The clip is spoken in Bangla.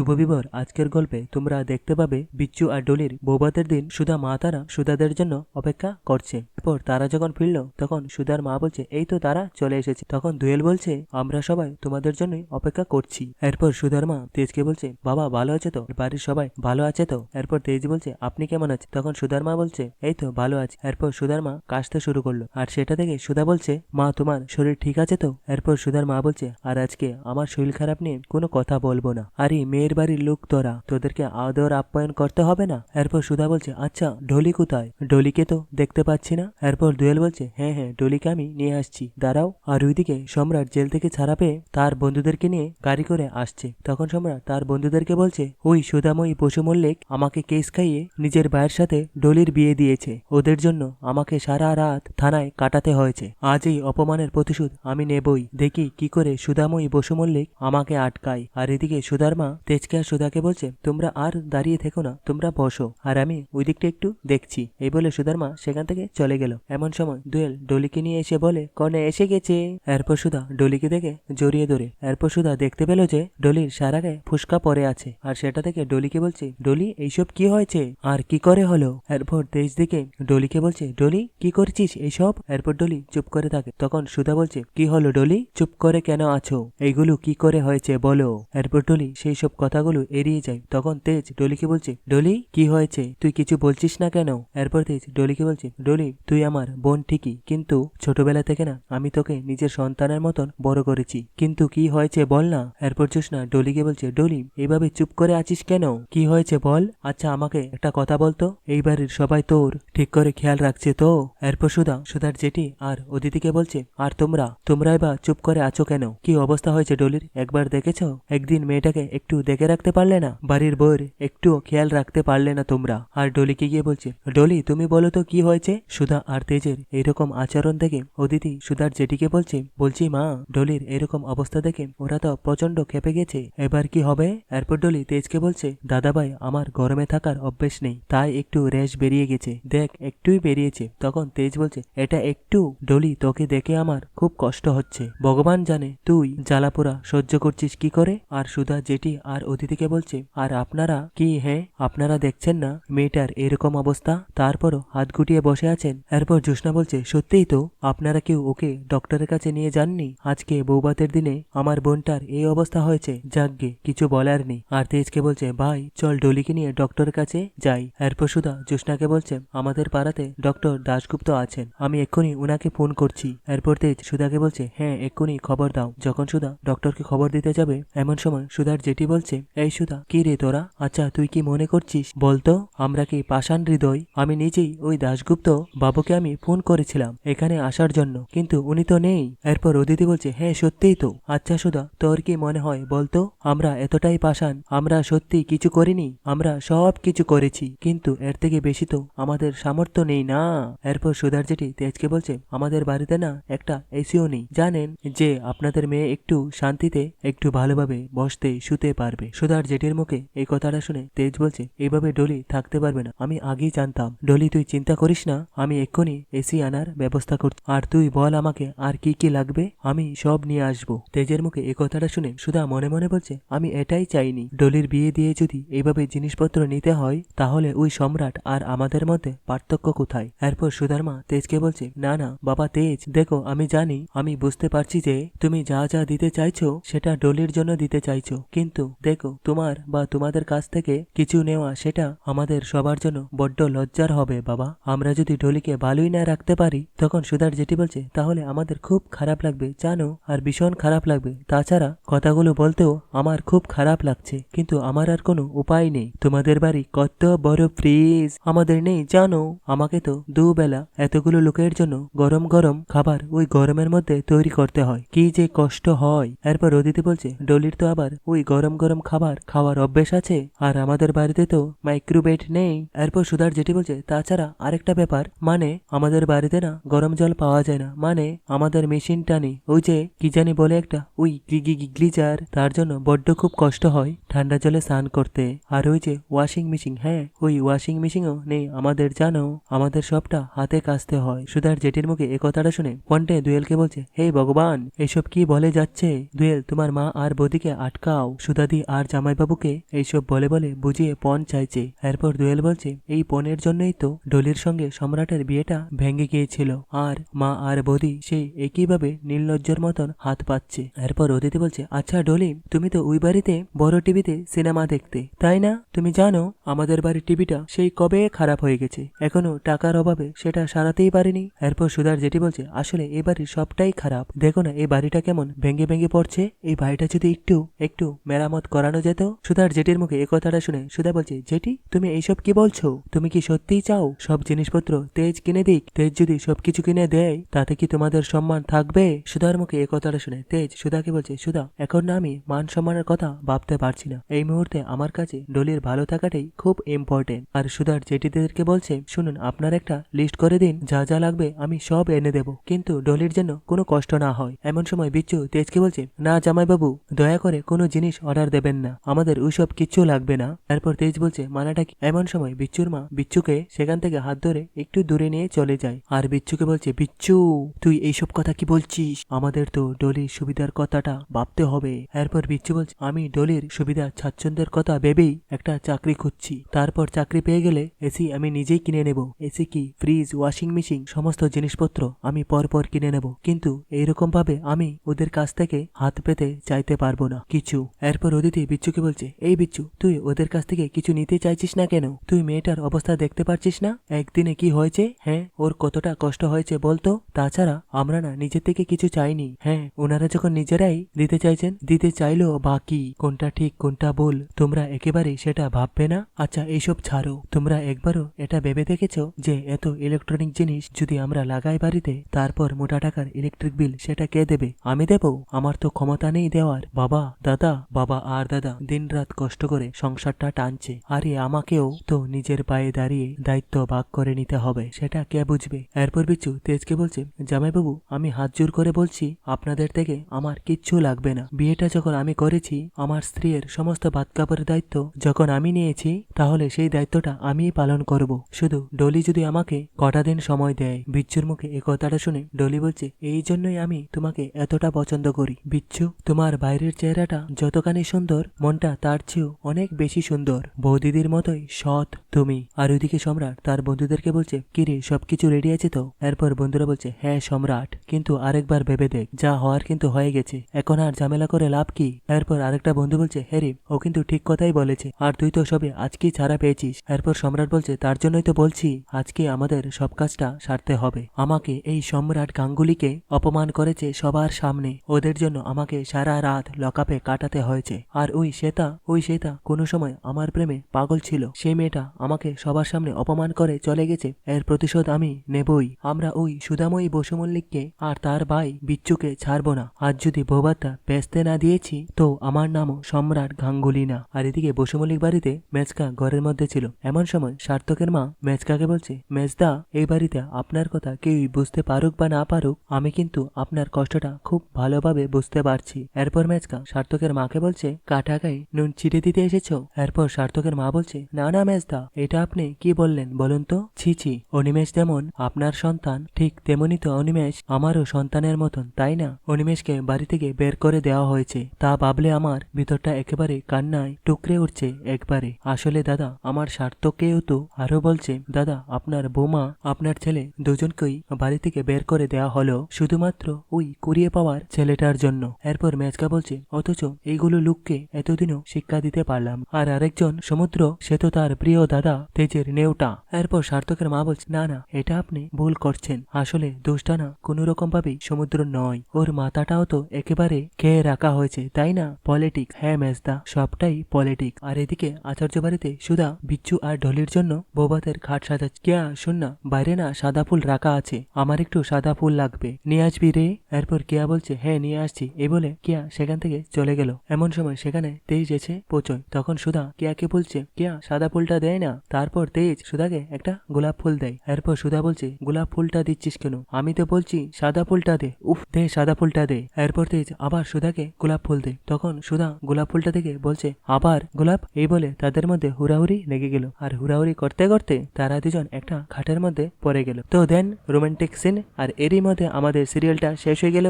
শুভ বিবর। আজকের গল্পে তোমরা দেখতে পাবে বিচ্ছু আর ডলির বৌবাতের দিন সুধা মা তারা সুধাদের জন্য অপেক্ষা করছে। এরপর তারা যখন ফিরল, তখন সুধার মা বলছে, এই তো তারা চলে এসেছে। তখন দুয়েল বলছে, আমরা সবাই তোমাদের জন্যই অপেক্ষা করছি। এরপর সুধার মা তেজকে বলছে, বাবা, ভালো আছে তো? বাড়ির সবাই ভালো আছে তো? এরপর তেজ বলছে, আপনি কেমন আছে তখন সুধার মা বলছে, এই তো ভালো আছে। এরপর সুধার মা কাশতে শুরু করল। আর সেটা থেকে সুধা বলছে, মা, তোমার শরীর ঠিক আছে তো? এরপর সুধার মা বলছে, আর আজকে আমার শরীর খারাপ নিয়ে কোনো কথা বলব না। আরে, মেয়ের বাড়ির লোক তোরা, তোদেরকে আদর আপ্যায়ন করতে হবে না? এরপর সুধা বলছে আচ্ছা ঢলি কোথায়? ডলিকে তো দেখতে পাচ্ছি না। এরপর দুয়েল বলছে হ্যাঁ হ্যাঁ ডলিকে আমি নিয়ে আসছি, দাঁড়াও। আর ওইদিকে সম্রাট জেল থেকে ছাড়া পেয়ে তার বন্ধুদেরকে নিয়ে গাড়ি করে আসছে। তখন সম্রাট তার বন্ধুদেরকে বলছে, ওই সুধাময়ী পশু মল্লিক আমাকে কেস খাইয়ে নিজের ভাইয়ের সাথে ডলির বিয়ে দিয়েছে। ওদের জন্য আমাকে সারা রাত থানায় কাটাতে হয়েছে। আজ এই অপমানের প্রতিশোধ আমি নেবই। দেখি কি করে সুধাময়ী বসু মল্লিক আমাকে আটকায়। আর এদিকে সুধার মা তেজকে আর সুধাকে বলছে, তোমরা আর দাঁড়িয়ে থেকো না, তোমরা বসো। আর আমি ওই দিকটা একটু দেখছি। এই বলে সুধার মা সেখান থেকে চলে গেল। এমন সময় দুয়েল ডলিকে নিয়ে এসে বলে, কনে এসে গেছে? এরপর সুধা ডলিকে দেখে জড়িয়ে ধরে। এরপর সুধা দেখতে পেল যে ডলির সারা গায়ে ফুসকা পরে আছে। আর সেটা থেকে ডলিকে বলছে, ডলি, এইসব কি হয়েছে? আর কি করে হলো? এরপর তেজ দিকে ডলিকে বলছে, ডলি, কি করছিস এইসব? এরপর ডলি চুপ করে থাকে। তখন সুধা বলছে, কি হলো ডলি? চুপ করে কেন আছো? এইগুলো কি করে হয়েছে বলো? এরপর ডলি, সেই সব কথাগুলো এড়িয়ে যায়। তখন তেজ ডলিকে বলছে, ডলি, কি হয়েছে? তুই কিছু বলছিস না কেন? এরপর তেজ ডলিকে বলছে, ডলি, তুই আমার বোন ঠিকই, কিন্তু ছোটবেলা থেকে না, আমি তোকে নিজের সন্তানের মতন বড় করেছি। কিন্তু কি হয়েছে বল না? এরপর জোসনা ডলিকে বলছে, ডলি এইভাবে চুপ করে আছিস কেন? কি হয়েছে বল? আচ্ছা আমাকে একটা কথা বলতো এই বাড়ির সবাই তোর, ঠিক করে খেয়াল রাখছে তো? এরপর সুধা, সুধার জেঠি আর অদিতিকে বলছে, আর তোমরা? তোমরাই বা চুপ করে আছো কেন? কি অবস্থা হয়েছে ডলির? একবার দেখেছ? একদিন মেয়েটাকে একটু দেখে রাখতে পারলে না? বাড়ির বউর একটু খেয়াল রাখতে পারলে না তোমরা। আর ডলিকে গিয়ে বলছে, ডলি, তুমি বলো তো কি হয়েছে? সুধা আর তেজের এইরকম আচরণ দেখে অদিতি সুধার জেঠিকে বলছে, বলছি মা, ডলির এরকম অবস্থা দেখে ওরা তো প্রচণ্ড খেপে গেছে। এবার কি হবে? এরপর ডলি তেজকে বলছে, দাদাভাই, আমার গরমে থাকার অভ্যেস নেই, তাই একটু রেশ বেরিয়ে গেছে। দেখ, একটুই বেরিয়েছে। তখন তেজ বলছে, এটা একটু? ডলি, তোকে দেখে আমার খুব কষ্ট হচ্ছে। ভগবান জানে তুই জ্বালাপোড়া সহ্য করছিস কি করে? আর সুধা, জেঠি আর অতিথিকে বলছে, আর আপনারা কি হ্যাঁ আপনারা দেখছেন না মেয়েটার এরকম অবস্থা? তারপরও হাত গুটিয়ে বসে আছেন। এরপর জোসনা বলছে, সত্যিই তো, আপনারা কেউ ওকে ডক্টরের কাছে নিয়ে যাননি? আজকে বৌবাতের দিনে আমার বোনটার এই অবস্থা হয়েছে, যাকগে, কিছু বলার নেই। আর তেজকে বলছে, ভাই, চল ডলিকে নিয়ে ডক্টরের কাছে যাই। এরপর সুধা জোসনাকে বলছে, আমাদের পাড়াতে ডক্টর দাশগুপ্ত আছেন, আমি এক্ষুনি উনাকে ফোন করছি। এরপর তেজ সুধাকে বলছে হ্যাঁ এক্ষুনি খবর দাও। যখন সুধা ডক্টরকে খবর দিতে যাবে, এমন সময় সুধার জেঠি বলছে এই সুধা, কি রে তোরা? আচ্ছা তুই কি মনে করছিস? বলতো, আমরা কি পাষাণ হৃদয়? আমি নিজেই ওই দাশগুপ্ত বাবুকে আমি ফোন করেছিলাম এখানে আসার জন্য, কিন্তু উনি তো নেই। এরপর অদিতি বলছে হ্যাঁ সত্যিই তো। আচ্ছা সুধা, তোর কি মনে হয় বলতো? আমরা এতটাই পাষাণ, আমরা সত্যি কিছু করিনি, আমরা সব কিছু করেছি, কিন্তু এর থেকে বেশি তো আমাদের সামর্থ্য নেই না। এরপর সুধার জেঠি তেজকে বলছে, আমাদের বাড়িতে না একটা এসিও নেই। জানেন যে আপনাদের মেয়ে একটু শান্তিতে, একটু ভালোভাবে বসতে, শুতে পারবে। সুধার জেঠির মুখে এই কথাটা শুনে তেজ বলছে, এইভাবে ডলি থাকতে পারবে না, আমি আগেই জানতাম। ডলি, তুই চিন্তা করিস না, আমি এক্ষুনি এসি আনার ব্যবস্থা করছি। আর তুই বল আমাকে, আর কি কি লাগবে? আমি সব নিয়ে আসব। তেজের মুখে এই কথাটা শুনে সুধা মনে মনে বলছে, আমি এটাই চাইনি। ডলির বিয়ে দিয়ে যদি এইভাবে জিনিসপত্র নিতে হয়, তাহলে ওই সম্রাট আর আমাদের মধ্যে পার্থক্য কোথায়? এরপর সুধার মা তেজকে বলছে, না না, বাবা তেজ, দেখো, আমি জানি, আমি বুঝতে পারছি যে তুমি যা যা দিতে চাইছো, সেটা ডলির জন্য দিতে চাইছো। কিন্তু দেখো, তোমার বা তোমাদের কাছ থেকে কিছু নেওয়া সেটা আমাদের সবার জন্য বড্ড লজ্জার হবে, বাবা। আমরা যদি ডলিকে ভালোই না রাখতে পারি, তখন সুধার জেঠি বলছে, তাহলে আমাদের খুব খারাপ লাগবে, জানো? আর ভীষণ খারাপ লাগবে। তাছাড়া কথাগুলো বলতেও আমার খুব খারাপ লাগছে, কিন্তু আমার আর কোনো উপায় নেই। তোমাদের বাড়ি কত বড় ফ্রিজ আমাদের নেই, জানো? আমাকে তো দুবেলা এতগুলো লোকের জন্য গরম গরম খাবার ওই গরমের মধ্যে তৈরি করতে হয়। কি যে কষ্ট হয়। এরপর অদিতি বলছে, ডলির তো আবার ওই গরম গরম খাবার, খাওয়ার অভ্যেস আছে। আর আমাদের বাড়িতে তো মাইক্রোবেট নেই। এরপর সুধার জেঠি বলছে, তাছাড়া আরেকটা ব্যাপার মানে আমাদের বাড়িতে না গরম জল পাওয়া যায় না। মানে আমাদের মেশিনটা নেই। ওই যে, কি জানি বলে একটা, ওই গ্লিজার তার জন্য বড্ড খুব কষ্ট হয় ঠান্ডা জলে স্নান করতে। আর ওই যে ওয়াশিং মেশিন হ্যাঁ ওই ওয়াশিং মেশিনও নেই আমাদের, জানো? আমাদের সবটা হাতে কাচতে হয়। সুধার জেঠির মুখে এ কথাটা শুনে পন্টে দুয়েলকে বলছে, হে ভগবান, এসব কি বলে যাচ্ছে? দুয়েল, তোমার মা আর বৌদিকে আটকাও। সুধাদি আর জামাইবাবুকে এইসব বলে বলে বুঝিয়ে পণ চাইছে। এরপর দোয়েল বলছে, এই পণের জন্যই তো ডলির সঙ্গে সম্রাটের বিয়েটা ভেঙে গিয়েছিল। আর মা আর বৌদি সেই একইভাবে নীলনজ্জর মতন হাত পাচ্ছে। এরপর অদিতি বলছে আচ্ছা ডলি, তুমি তো ওই বাড়িতে বড় টিভিতে সিনেমা দেখতে, তাই না? তুমি জানো আমাদের বাড়ির টিভিটা সেই কবে খারাপ হয়ে গেছে। এখনও টাকার অভাবে সেটা সারাতেই পারিনি। এরপর সুধার যেটি বলছে, আসলে এই বাড়ির সবটাই খারাপ। দেখো না এই বাড়িটা কেমন ভেঙে ভেঙে পড়ছে। এই বাড়িটা যদি একটু একটু মেরামত করানো যেত? সুধার জেঠির মুখে এ কথাটা শুনে সুধা বলছে, জেঠি, তুমি এইসব কি বলছো? তুমি কি সত্যিই চাও? সব জিনিসপত্র তেজ কিনে দিক। তেজ যদি সবকিছু কিনে দেয়, তাতে কি তোমাদের সম্মান থাকবে? সুধার মুখে এ কথাটা শুনে তেজ সুধাকে বলছে, সুধা, এখন না আমি মান সম্মানের কথা ভাবতে পারছি না। এই মুহূর্তে আমার কাছে ডলির ভালো থাকাটাই খুব ইম্পর্টেন্ট আর সুধার জেঠিদেরকে বলছে, শুনুন, আপনার একটা লিস্ট করে দিন। যা যা লাগবে আমি সব এনে দেব। কিন্তু ডলির জন্য কোনো কষ্ট না হয়। এমন সময় বিচ্ছু তেজকে বলছে, না জামাইবাবু, দয়া করে কোনো জিনিস অর্ডার দেবেন না। আমাদের ওইসব কিচ্ছু লাগবে না। তারপর তেজ বলছে মানাটা কি? এমন সময় বিচ্ছুর মা বিচ্ছুকে সেখান থেকে হাত ধরে একটু দূরে নিয়ে চলে যায়। আর বিচ্ছুকে বলছে, বিচ্ছু, তুই এইসব কথা কি বলছিস? আমাদের তো ডলির সুবিধার কথাটা ভাবতে হবে। এরপর বিচ্ছু বলছে, আমি ডলির সুবিধা স্বাচ্ছন্দ্যের কথা ভেবেই একটা চাকরি খুঁজছি। তারপর চাকরি পেয়ে গেলে এসি আমি নিজেই কিনে নেব। এসি কি, ফ্রিজ, ওয়াশিং মেশিন, সমস্ত জিনিসপত্র আমি পরপর কিনে নেব। কিন্তু এইরকম ভাবে আমি ওদের কাছ থেকে হাত পেতে চাইতে পারব না, কিছু। এরপর অদিতি বিচ্ছুকে বলছে, এই বিচ্ছু, তুই ওদের কাছ থেকে কিছু নিতে চাইছিস না কেন? তুই মেয়েটার অবস্থা দেখতে পারছিস না? একদিনে কি হয়েছে? হ্যাঁ ওর কতটা কষ্ট হয়েছে বলতো? তাছাড়া আমরা না নিজের থেকে কিছু চাইনি। হ্যাঁ ওনারা যখন নিজেরাই দিতে চাইছেন, দিতে চাইলো বাকি কোনটা ঠিক, কোনটা ভুল? তোমরা একেবারে সেটা ভাববে না? আচ্ছা এইসব ছাড়ো। তোমরা একবারও এটা ভেবে দেখেছ যে এত ইলেকট্রনিক জিনিস যদি আমরা লাগাই বাড়িতে, তারপর মোটা টাকার ইলেকট্রিক বিল সেটা কে দেবে? আমি দেব? আমার তো ক্ষমতা নেই দেওয়ার। বাবা, দাদা, বাবা, আর দাদা দিনরাত কষ্ট করে সংসারটা টানছে। আরে আমাকেও তো নিজের পায়ে দাঁড়িয়ে দায়িত্ব ভাগ করে নিতে হবে, সেটা কে বুঝবে? এরপর বিচ্ছু তেজকে বলছে, জামাইবাবু, আমি হাত জোর করে বলছি, আপনাদের থেকে আমার কিচ্ছু লাগবে না। বিয়েটা যখন আমি করেছি, আমার স্ত্রীর সমস্ত ভাত কাপড়ের দায়িত্ব যখন আমি নিয়েছি, তাহলে সেই দায়িত্বটা আমিই পালন করব। শুধু ডলি যদি আমাকে কটা দিন সময় দেয়। বিচ্ছুর মুখে এ কথাটা শুনে ডলি বলছে, এই জন্যই আমি তোমাকে এতটা পছন্দ করি। বিচ্ছু, তোমার বাইরের চেহারাটা যতখানি সুন্দর মনটা তার চেয়েও অনেক বেশি সুন্দর। বৌদিদির মতোই সৎ তুমি। আর ওইদিকে সম্রাট তার বন্ধুদেরকে বলছে কিরে সবকিছু রেডি আছে তো? এরপর বন্ধুরা বলছে হ্যাঁ সম্রাট। কিন্তু আরেকবার ভেবে দেখ, যা হওয়ার কিন্তু হয়ে গেছে। এখন আর ঝামেলা করে লাভ কি? এরপর আরেকটা বন্ধু বলছে হ্যারি ও কিন্তু ঠিক কথাই বলেছে। আর তুই তো সবে আজকেই ছাড়া পেয়েছিস। এরপর সম্রাট বলছে, তার জন্যই তো বলছি, আজকে আমাদের সব কাজটা সারতে হবে। আমাকে এই সম্রাট গাঙ্গুলিকে অপমান করেছে সবার সামনে। ওদের জন্য আমাকে সারা রাত লকাপে কাটাতে হয়েছে। আর ওই শ্বেতা ওই শ্বেতা, কোনো সময় আমার প্রেমে পাগল ছিল। সেই মেয়েটা আমাকে সবার সামনে অপমান করে চলে গেছে। এর প্রতিশোধ আমি নেবই। আমরা ওই সুদাময়ী বসু মল্লিককে আর তার ভাই বিচ্ছুকে ছাড়বো না। আর যদি বৌভাতটা বেচতে না দিয়েছি, তো আমার নামও সম্রাট গাঙ্গুলি না। আর এদিকে বসু মল্লিক বাড়িতে মেজকা ঘরের মধ্যে ছিল। এমন সময় সার্থকের মা মেজকাকে বলছে, মেজদা, এই বাড়িতে আপনার কথা কেউই বুঝতে পারুক বা না পারুক, আমি কিন্তু আপনার কষ্টটা খুব ভালোভাবে বুঝতে পারছি। এরপর মেজকা সার্থকের মাকে বলছে কাটাকাই নুন ছিটে দিতে এসেছ? এরপর সার্থকের মা বলছে, না না, মেজদা, এটা আপনি কি বললেন বলুন তো? ছি ছি, অনিমেষ যেমন আপনার সন্তান, ঠিক তেমনি তো অনিমেষ আমারও সন্তানের মতন, তাই না? অনিমেষকে বাড়ি থেকে বের করে দেওয়া হয়েছে। তা ভাবলে আমার ভিতরটা একেবারে কান্নায় টুকরে উঠছে একবারে। আসলে দাদা, আমার সার্থককেও তো আরও বলছে, দাদা, আপনার বৌমা, আপনার ছেলে দুজনকেই বাড়ি থেকে বের করে দেওয়া হলো, শুধুমাত্র ওই কুড়িয়ে পাওয়ার ছেলেটার জন্য। এরপর মেজকা বলছে, অথচ এইগুলো লোককে এতদিনও শিক্ষা দিতে পারলাম। আর আরেকজন সমুদ্র, সে তো তার প্রিয় দাদা তেজের নেওটা এরপর সার্থকের মা বলছে, না না, এটা আপনি ভুল করছেন। আসলে দোষটা না কোনো রকম ভাবেই সমুদ্র নয়। ওর মাথাটাও তো একেবারে খেয়ে রাখা হয়েছে, তাই না? পলিটিক হ্যাঁ মেজদা, সবটাই পলিটিক। আর এদিকে আচার্য বাড়িতে সুধা, বিচ্ছু আর ঢলির জন্য বৌভাতের খাট সাজাচ্ছে। কেয়া, শোন না, বাইরে না সাদা ফুল রাখা আছে। আমার একটু সাদা ফুল লাগবে। নিয়ে আসবি রে? এরপর কেয়া বলছে হ্যাঁ নিয়ে আসছি। এই বলে কেয়া সেখান থেকে চলে গেল। এমন সময় সেখানে তেজ এসে পৌঁছয়। তখন সুধা কেয়াকে বলছে, কেয়া, সাদা ফুলটা দেয় না? তারপর তেজ সুধাকে একটা গোলাপ ফুল দেয়। এরপর সুধা বলছে, গোলাপ ফুলটা দিচ্ছিস কেন? আমি তো বলছি, সাদা ফুলটা দে। উফ, দে, সাদা ফুলটা দে। এরপর তেজ আবার সুধাকে গোলাপ ফুল দেয়। তখন সুধা গোলাপ ফুলটা দেখে বলছে, আবার গোলাপ? এই বলে তাদের মধ্যে হুড়াহুড়ি লেগে গেল। আর হুড়াহুড়ি করতে করতে তারা দুজন একটা খাটের মধ্যে পড়ে গেল। তো দেন রোমান্টিক সিন, আর এরই মধ্যে আমাদের সিরিয়ালটা শেষ হয়ে গেল।